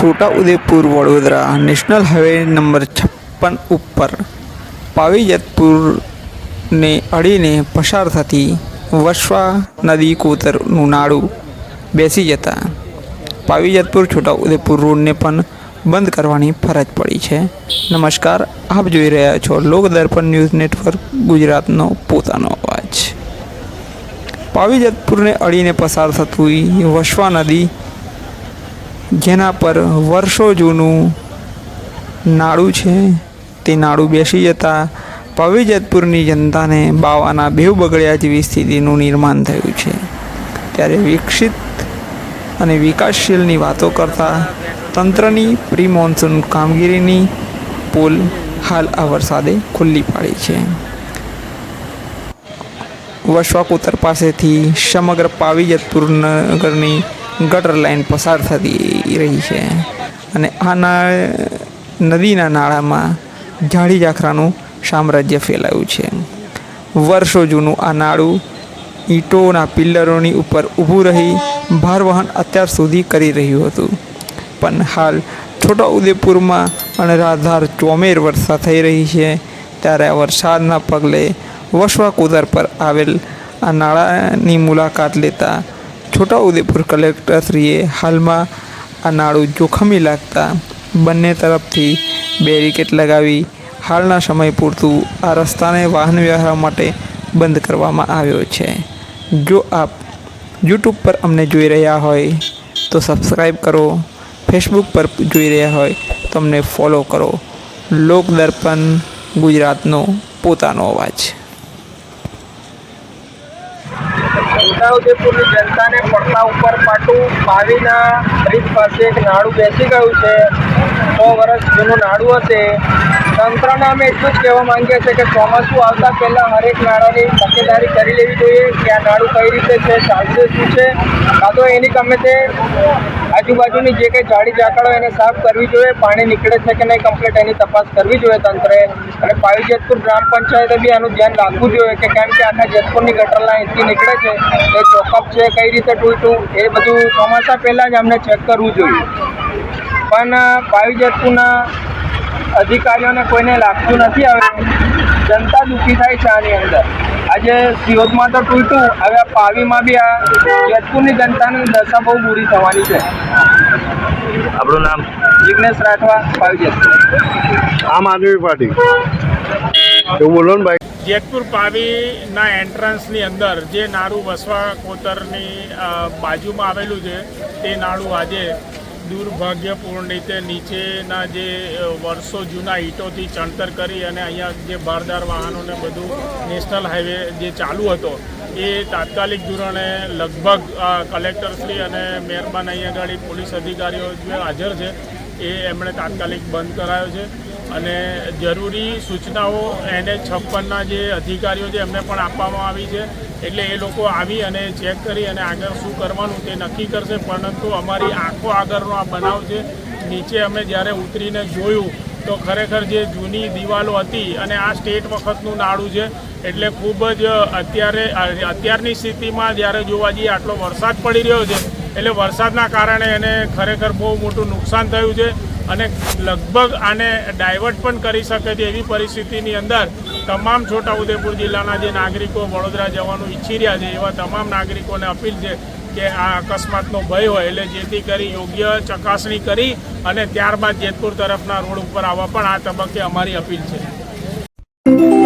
Chhota Udepur Vadodara national highway number છપ્પન ઉપર પાવીજતપુરને અડીને પસાર થતી વસવા નદી કોતરનું નાળું બેસી જતા પાવીજતપુર છોટા ઉદેપુર રોડને પણ બંધ કરવાની ફરજ પડી છે. નમસ્કાર, આપ જોઈ રહ્યા છો લોકદર્પણ ન્યૂઝ નેટવર્ક, ગુજરાતનો પોતાનો અવાજ. પાવીજતપુરને અડીને પસાર થતું વસવા નદી જેના પર વર્ષો જૂનું નાળું છે. તે નાળું બેસી જતાં પવિજતપુરની જનતાને બાવાના બેવ બગડ્યા જેવી સ્થિતિનું નિર્માણ થયું છે. ત્યારે વિકસિત અને વિકાસશીલની વાતો કરતા તંત્રની પ્રી મોન્સૂન કામગીરીની પુલ હાલ આ વરસાદે ખુલ્લી પાડી છે. વસવા પાસેથી સમગ્ર પાવીજતપુર નગરની ગટર લાઈન પસાર થતી રહી છે. અને આ નાળ, નદીના નાળામાં જાડી જાખરાનું સામ્રાજ્ય ફેલાયું છે. વર્ષો જૂનું આ નાળું ઈંટોના પિલ્લરોની ઉપર ઊભું રહી ભારવહન અત્યાર સુધી કરી રહ્યું હતું. પણ હાલ છોટા ઉદેપુરમાં અનરાધાર ચોમેર વરસાદ થઈ રહી છે. ત્યારે આ વરસાદના પગલે વસવા કુદર પર આવેલ આ નાળાની મુલાકાત લેતા છોટા ઉદેપુર કલેક્ટરશ્રીએ હાલમાં આ નાળું જોખમી લાગતા બંને તરફથી બેરિકેડ લગાવી હાલના સમય પૂરતું આ રસ્તાને વાહન વ્યવહાર માટે બંધ કરવામાં આવ્યો છે. જો આપ યુટ્યુબ પર અમને જોઈ રહ્યા હોય તો સબસ્ક્રાઈબ કરો, ફેસબુક પર જોઈ રહ્યા હોય તો અમને ફોલો કરો. લોક દર્પણ ગુજરાતનો પોતાનો અવાજ. છોટાઉદેપુરની જનતાને પડતા ઉપર પાટું પાવીના બ્રિજ પાસે એક નાડું બેસી ગયું છે. સો વર્ષ જૂનું નાડું હશે. તંત્રને અમે એટલું જ કહેવા માંગીએ છીએ કે ચોમાસું આવતા પહેલાં હરેક નાળાની તકેદારી કરી લેવી જોઈએ કે આ નાળું કઈ રીતે છે, ચાલશે, શું છે. કાં તો એની ગમે તે આજુબાજુની જે કંઈ જાડી ઝાકળો એને સાફ કરવી જોઈએ, પાણી નીકળે છે કે નહીં કમ્પ્લીટ એની તપાસ કરવી જોઈએ તંત્રએ. અને પાવી જેતપુર ગ્રામ પંચાયતે બી આનું ધ્યાન રાખવું જોઈએ કે કેમ કે આખા જેતપુરની ગટર લાઈનથી નીકળે છે, એ ચોકઅપ છે, કઈ રીતે તૂટ્યું એ બધું ચોમાસા પહેલાં જ અમને ચેક કરવું જોઈએ. પણ પાવી જેતપુરના અધિકારીઓને કોઈને લાગતું નથી હવે જનતા દુઃખી થાય છે આની અંદર. આજે સિયોદમાં તો તૂટ્યું હવે આ પાવીમાં બી આ જેતપુરની જનતાની દશા બહુ બુરી થવાની છે. આપણું નામ? જિગ્નેશ રાઠવા પાવી જેતપુર આમ આદમી પાર્ટી. એવું બોલો ને ભાઈ. જેતપુર પાવીના એન્ટ્રન્સની અંદર જે નાળું વસવા કોતરની બાજુમાં આવેલું છે તે નાળું આજે દુર્ભાગ્યપૂર્ણ રીતે નીચેના જે વર્ષો જૂના ઈંટોથી ચણતર કરી અને અહીંયા જે ભારદાર વાહનોને બધું નેશનલ હાઈવે જે ચાલુ હતો, એ તાત્કાલિક ધોરણે લગભગ કલેક્ટરશ્રી અને મહેરબાન અહીંયા આગળ પોલીસ અધિકારીઓ જે હાજર છે, એ એમણે તાત્કાલિક બંધ કરાયો છે. અને જરૂરી સૂચનાઓ એને છપ્પનના જે અધિકારીઓ છે એમને પણ આપવામાં આવી છે. એટલે એ લોકો આવી અને ચેક કરી અને આગળ શું કરવાનું તે નક્કી કરશે. પરંતુ અમારી આંખો આગળનો આ બનાવ છે, નીચે અમે જ્યારે ઉતરીને જોયું, તો ખરેખર જે જૂની દિવાલો હતી અને આ સ્ટેટ વખતનું નાળું છે, એટલે ખૂબ જ અત્યારે, અત્યારની સ્થિતિમાં જ્યારે જોવા જઈએ આટલો વરસાદ પડી રહ્યો છે, એટલે વરસાદના કારણે એને ખરેખર બહુ મોટું નુકસાન થયું છે અને લગભગ આને ડાયવર્ટ પણ કરી શકે છે એવી પરિસ્થિતિની અંદર તમામ છોટાઉદેપુર જિલ્લાના જે નાગરિકો વડોદરા જવાનું ઈચ્છી રહ્યા છે, એવા તમામ નાગરિકોને અપીલ છે કે આ અકસ્માતનો ભય હોય એટલે જેથી કરી યોગ્ય ચકાસણી કરી અને ત્યારબાદ જેતપુર તરફના રોડ ઉપર આવવા પણ આ તબક્કે અમારી અપીલ છે.